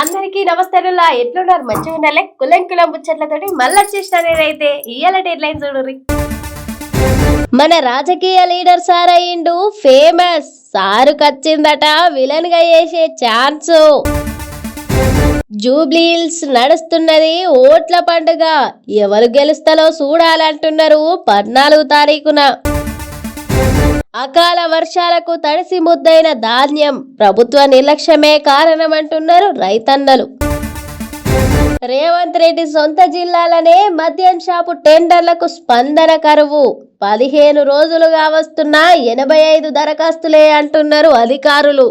అందరికీ నమస్కారంలా. ఎట్లున్నారు? మంచిగా ఉండాలి కులం కులం ముచ్చట్లతోటి మళ్ళీ వచ్చేసిన నేనైతే ఇయ్యాల డెడ్ లైన్ చూడుర్రి. మన రాజకీయ లీడర్ సార్ అయ్యిండు ఫేమస్ సారు కచ్చిందట విలన్గా చేసే ఛాన్స్ జూబ్లీల్స్ నడుస్తున్నది ఓట్ల పండుగ. ఎవరు గెలుస్తాలో చూడాలంటున్నారు పద్నాలుగు తారీఖున. అకాల వర్షాలకు తడిసి ముద్దైన ధాన్యం ప్రభుత్వ నిర్లక్ష్యమే కారణమంటున్నారు రైతన్నలు. రేవంత్ రెడ్డి సొంత జిల్లాలనే మద్యం షాపు టెండర్లకు స్పందన కరువు. పదిహేను రోజులుగా వస్తున్న ఎనభై ఐదు దరఖాస్తులే అంటున్నారు అధికారులు.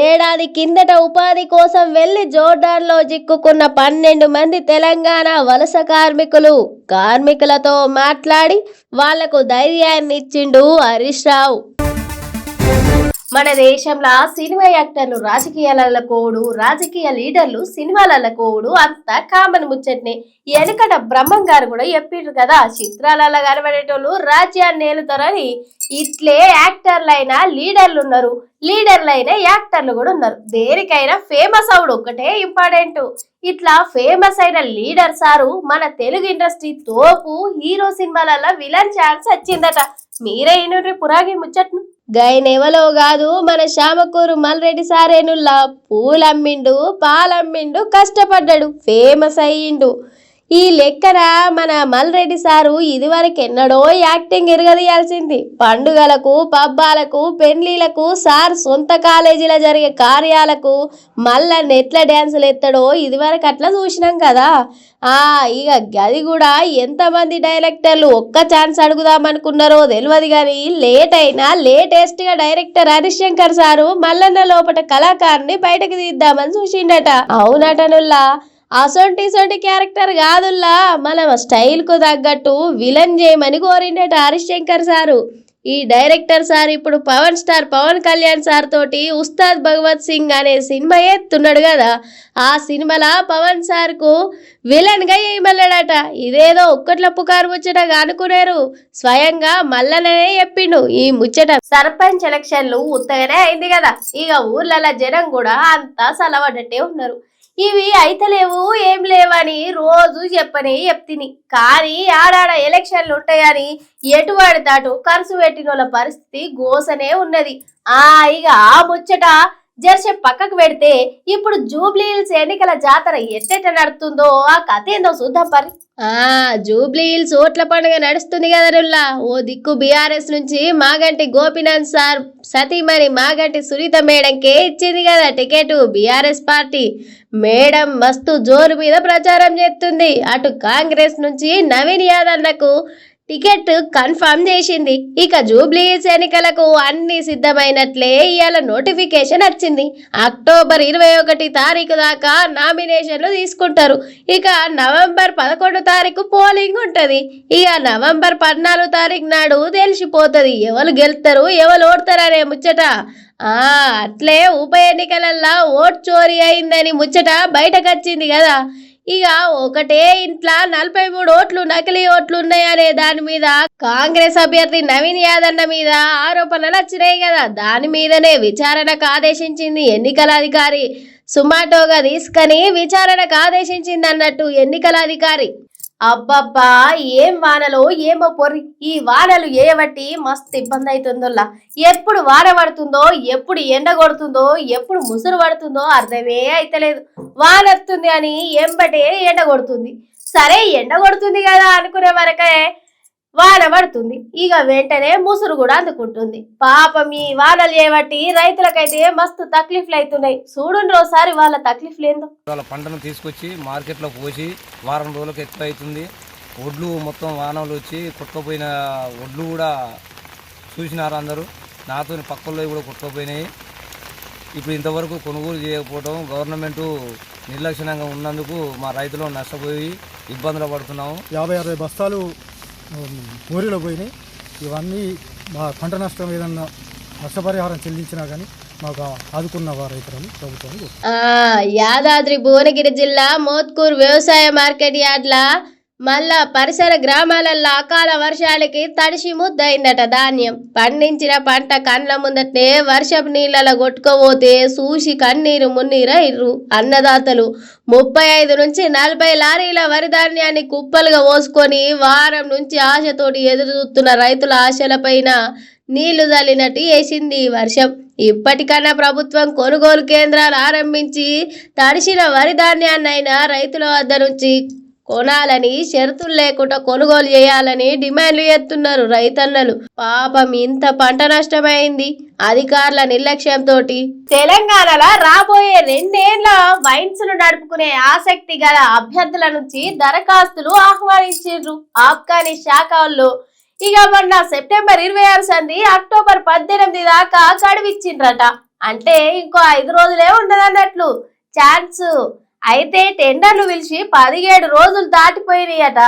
ఏడాది కిందట ఉపాధి కోసం వెళ్ళి జోర్డాన్లో చిక్కుకున్న పన్నెండు మంది తెలంగాణ వలస కార్మికులు కార్మికులతో మాట్లాడి వాళ్ళకు ధైర్యాన్ని ఇచ్చిండు హరీష్ రావు. మన దేశంలో సినిమా యాక్టర్లు రాజకీయాల కోడు రాజకీయ లీడర్లు సినిమాల కోడు అంతా కామన్ ముచ్చట్ని. వెనకట బ్రహ్మం గారు కూడా చెప్పిండ్రు కదా చిత్రాలలో కనబడేటోళ్ళు రాజ్యాన్ని ఏలుతారని. ఇట్లే యాక్టర్లైనా లీడర్లు ఉన్నారు లీడర్లైనా యాక్టర్లు కూడా ఉన్నారు. దేనికైనా ఫేమస్ అవుడు ఒకటే ఇంపార్టెంట్. ఇట్లా ఫేమస్ అయిన లీడర్ సారు మన తెలుగు ఇండస్ట్రీ తోపు హీరో సినిమాలలో విలన్ ఛాన్స్ వచ్చిందట. మీరే ఇనుర్రి పురాగి ముచ్చట్ను. గైనెవలో కాదు మన శామకూరు మల్రెడ్డి సారేనుల్లా పూలమ్మిండు పాలమ్మిండు కష్టపడ్డాడు ఫేమస్ అయ్యిండు. ఈ లెక్కన మన మల్రెడ్డి సారు ఇదివరకు ఎన్నడో యాక్టింగ్ ఎరగదీయాల్సింది. పండుగలకు పబ్బాలకు పెండ్లీలకు సార్ సొంత కాలేజీలో జరిగే కార్యాలకు మళ్ళా నెట్ల డ్యాన్సులు ఎత్తడో ఇదివరకు అట్లా చూసినాం కదా. ఆ ఇక గది కూడా ఎంతమంది డైరెక్టర్లు ఒక్క ఛాన్స్ అడుగుదామనుకున్నారో తెలియదు కానీ లేట్ అయినా లేటెస్ట్గా డైరెక్టర్ హరిశంకర్ సారు మల్లన్న లోపల కళాకారుని బయటకు తీద్దామని చూసిండట. అవునటనుల్లా అసొంటిసొంటి క్యారెక్టర్ కాదుల్లా. మన స్టైల్కు తగ్గట్టు విలన్ చేయమని కోరిండట హరిశంకర్ సారు. ఈ డైరెక్టర్ సార్ ఇప్పుడు పవన్ స్టార్ పవన్ కళ్యాణ్ సార్ తోటి ఉస్తాద్ భగవత్ సింగ్ అనే సినిమా ఎత్తున్నాడు కదా ఆ సినిమాలో పవన్ సార్కు విలన్గా వేయమన్నాడట ఇదేదో ఒక్కట్ల పుకారు ముచ్చట అనుకునేరు. స్వయంగా మల్లననే చెప్పిండు ఈ ముచ్చట. సర్పంచ్ ఎలక్షన్లు ఉత్తగానే అయింది కదా ఇక ఊర్లలో జనం కూడా అంతా సలవడట్టే ఉన్నారు. ఇవి అయితలేవు ఏం లేవని రోజు చెప్పని చెప్తిని. కానీ ఆడాడ ఎలక్షన్లు ఉంటాయని ఎటువాడి తాటు ఖర్చు పెట్టిన వాళ్ళ పరిస్థితి గోసనే ఉన్నది. ఆ ఇక ఆ ముచ్చట జెర్సీ పక్కకు పెడితే ఇప్పుడు జూబ్లీ హిల్స్ ఎన్నికల జాతర ఎట్టెట నడుతుందో ఆ కథ ఏందో చూద్దాం పరి. ఆ జూబ్లీ హిల్స్ ఓట్ల పండుగ నడుస్తుంది కదా రుల్లా. ఓ దిక్కు బీఆర్ఎస్ నుంచి మాగంటి గోపినాథ్ సార్ సతీమణి మాగంటి సునీత మేడంకే ఇచ్చింది కదా టికెట్ బీఆర్ఎస్ పార్టీ. మేడం మస్తు జోరు మీద ప్రచారం చేస్తుంది. అటు కాంగ్రెస్ నుంచి నవీన్ యాదవ్లకు టికెట్ కన్ఫర్మ్ చేసింది. ఇక జూబ్లీ ఎన్నికలకు అన్ని సిద్ధమైనట్లే ఇవాళ నోటిఫికేషన్ వచ్చింది. అక్టోబర్ ఇరవై ఒకటి తారీఖు దాకా నామినేషన్లు తీసుకుంటారు. ఇక నవంబర్ పదకొండు తారీఖు పోలింగ్ ఉంటుంది. ఇక నవంబర్ పద్నాలుగు తారీఖు నాడు తెలిసిపోతుంది. ఎవరు గెలుస్తారు ఎవరు ఓడతారు అనే ముచ్చట. అట్లే ఉప ఎన్నికలల్లో ఓట్ చోరీ అయిందని ముచ్చట బయటకు వచ్చింది కదా. ఇక ఒకటే ఇంట్లో నలభై మూడు ఓట్లు నకిలీ ఓట్లు ఉన్నాయనే దాని మీద కాంగ్రెస్ అభ్యర్థి నవీన్ యాదన్న మీద ఆరోపణలు వచ్చినాయి కదా. దాని మీదనే విచారణకు ఆదేశించింది ఎన్నికల అధికారి సుమాటోగా తీసుకొని విచారణకు ఆదేశించింది అన్నట్టు ఎన్నికల అధికారి అబ్బబ్బా ఏం వానలో ఏమో పొర్రి. ఈ వానలు ఏయబట్టి మస్తు ఇబ్బంది అవుతుందోలా ఎప్పుడు వాన పడుతుందో ఎప్పుడు ఎండ కొడుతుందో ఎప్పుడు ముసురు పడుతుందో అర్థమే అయితలేదు. వాన వస్తుంది అని ఎంబటే ఎండ కొడుతుంది. సరే ఎండ కొడుతుంది కదా అనుకునే వరకే వాన పడుతుంది. ఇక వెంటనే ముసురు కూడా అందుకుంటుంది. పాపం ఈ వానలు చేయబట్టి రైతులకైతే మస్తు తక్లీఫ్లు అవుతున్నాయి చూడండి ఒకసారి వాళ్ళ తక్లీఫ్లు ఏందో వాళ్ళ పంటను తీసుకొచ్చి మార్కెట్లో పోసి వారం రోజులకు ఎక్కువ అవుతుంది ఒడ్లు మొత్తం వానలు వచ్చి కొట్టుకుపోయిన ఒడ్లు కూడా చూసినారు అందరూ. నాతో పక్కల్లో కూడా కొట్టుకుపోయినాయి. ఇప్పుడు ఇంతవరకు కొనుగోలు చేయకపోవడం గవర్నమెంట్ నిర్లక్ష్యంగా ఉన్నందుకు మా రైతులు నష్టపోయి ఇబ్బందులు పడుతున్నాము. యాభై అరవై బస్తాలు మోరీలో పోయినాయి. ఇవన్నీ మా పంట నష్టం ఏదన్నా నష్టపరిహారం చెల్లించినా కానీ మాకు ఆదుకున్న వారు రైతులని యాదాద్రి భువనగిరి జిల్లా మోత్కూర్ వ్యవసాయ మార్కెట్ యార్డ్ల మళ్ళా పరిసర గ్రామాలల్లో అకాల వర్షాలకి తడిసి ముద్దయిందట ధాన్యం. పండించిన పంట కండ్ల ముందట్నే వర్షపు నీళ్ళలో కొట్టుకోపోతే చూసి కన్నీరు మున్నీర ఇర్రు. అన్నదాతలు ముప్పై ఐదు నుంచి నలభై లారీల వరి ధాన్యాన్ని కుప్పలుగా పోసుకొని వారం నుంచి ఆశతోటి ఎదురు చూస్తున్న రైతుల ఆశలపైన నీళ్ళు చల్లినట్టు వేసింది వర్షం. ఇప్పటికన్నా ప్రభుత్వం కొనుగోలు కేంద్రాలు ఆరంభించి తడిసిన వరి ధాన్యాన్నైనా రైతుల వద్ద నుంచి కొనాలని షరతులు లేకుండా కొనుగోలు చేయాలని డిమాండ్లు చేస్తున్నారు రైతన్నలు. పాపం ఇంత పంట నష్టమైంది. అధికారుల నిర్లక్ష్యంతో తెలంగాణలో రాబోయే రెండేళ్ళ వైన్స్ను నడుపుకునే ఆసక్తి గల అభ్యర్థుల నుంచి దరఖాస్తులు ఆహ్వానించారు ఆబ్కానీ శాఖ వాళ్ళు. ఇక మొన్న సెప్టెంబర్ ఇరవై ఆరు సంది అక్టోబర్ పద్దెనిమిది దాకా గడువిచ్చిండ్రట. అంటే ఇంకో ఐదు రోజులే ఉండదన్నట్లు. ఛాన్స్ అయితే టెండర్లు పిలిచి పదిహేడు రోజులు దాటిపోయినాయట.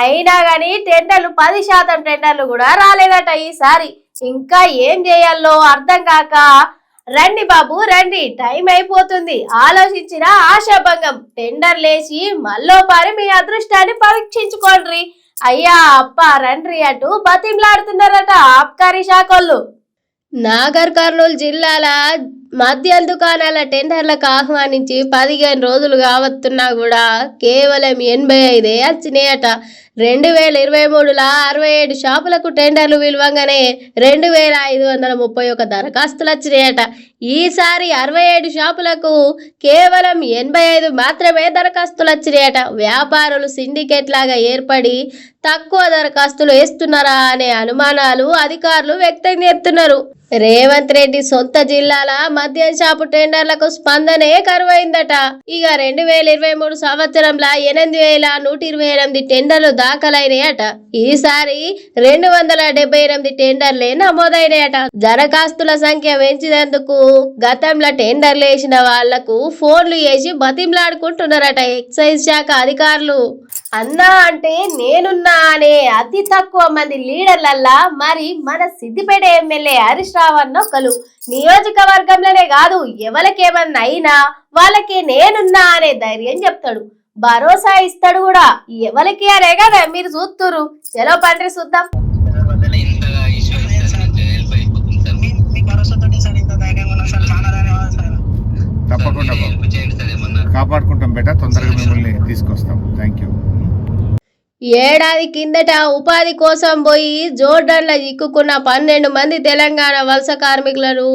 అయినా కానీ టెండర్లు పది శాతం టెండర్లు కూడా రాలేదట ఈసారి. ఇంకా ఏం చేయాలో అర్థం కాక రండి బాబు రండి. టైం అయిపోతుంది. ఆలోచించిన ఆశాభంగం. టెండర్ లేచి మళ్ళోపారి మీ అదృష్టాన్ని పరీక్షించుకోండి. అయ్యా అప్ప రండ్రి అటు బతిమ్లాడుతున్నారట ఆబ్కారీ శాఖలు నాగర్ కర్నూలు జిల్లాల మద్యం దుకాణాల టెండర్లకు ఆహ్వానించి పదిహేను రోజులు కావస్తున్నా కూడా కేవలం ఎనభై ఐదే వచ్చినాయట రెండు వేల ఇరవై మూడులో అరవై ఏడు షాపులకు టెండర్లు విలువంగానే రెండు వేల ఐదు వందల ముప్పై ఒక దరఖాస్తులు వచ్చినాయట. ఈసారి అరవై ఏడు షాపులకు కేవలం ఎనభై ఐదు మాత్రమే దరఖాస్తులు వచ్చినాయట. వ్యాపారులు సిండికేట్ లాగా ఏర్పడి తక్కువ దరఖాస్తులు వేస్తున్నారా అనే అనుమానాలు అధికారులు వ్యక్తం చేస్తున్నారు. రేవంత్ రెడ్డి సొంత జిల్లాల మద్యం షాపు టెండర్లకు స్పందనే కరువైందట. ఇక రెండు వేల ఇరవై మూడు సంవత్సరంలో ఎనిమిది వేల నూట ఇరవై ఎనిమిది టెండర్లు దాఖలైనాయట. ఈసారి రెండు వందల డెబ్బై ఎనిమిది టెండర్లే నమోదైనాయట. దరఖాస్తుల సంఖ్య పెంచినందుకు గతంలో టెండర్లు వేసిన వాళ్ళకు ఫోన్లు వేసి బతిమలాడుకుంటున్నారట ఎక్సైజ్ శాఖ అధికారులు. అన్నా అంటే నేనున్నా అనే అతి తక్కువ మంది లీడర్లల్లా మరి మన సిద్దిపేట ఎమ్మెల్యే హరీష్ రావు అన్న ఒకరు. నియోజకవర్గంలోనే కాదు ఎవరికేమన్నా అయినా వాళ్ళకి నేనున్నా అనే ధైర్యం చెప్తాడు. భరోసా ఇస్తాడు కూడా. ఎవరికి అనే కదా మీరు చూస్తురు చలో పండ్రి చూద్దాం. తప్పకుండా కాపాడుకుంటాం బేటా తొందరగా మిమ్మల్ని తీసుకొస్తాం. థ్యాంక్ యూ ఏడాది కిందట ఉపాధి కోసం పోయి జోర్డన్ల చిక్కుకున్న పన్నెండు మంది తెలంగాణ వలస కార్మికులను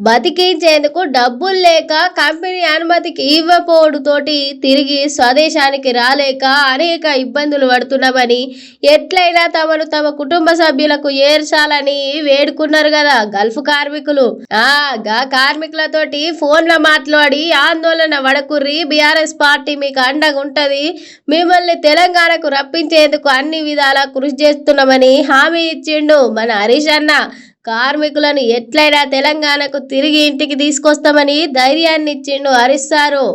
బతికించేందుకు డబ్బులు లేక కంపెనీ అనుమతికి ఇవ్వపోవడంతోటి తిరిగి స్వదేశానికి రాలేక అనేక ఇబ్బందులు పడుతున్నామని ఎట్లయినా తమను తమ కుటుంబ సభ్యులకు ఏర్చాలని వేడుకున్నారు కదా గల్ఫ్ కార్మికులు. ఆ గా కార్మికులతోటి ఫోన్లో మాట్లాడి ఆందోళన వడకుర్రి బీఆర్ఎస్ పార్టీ మీకు అండగా ఉంటది మిమ్మల్ని తెలంగాణకు రప్పించేందుకు అన్ని విధాలా కృషి చేస్తున్నామని హామీ ఇచ్చిండు మన హరీష్ అన్న. కార్మికులను ఎట్లయినా తెలంగాణకు తిరిగి ఇంటికి తీసుకొస్తామని ధైర్యాన్ని ఇచ్చిండు హరీష్ సారు.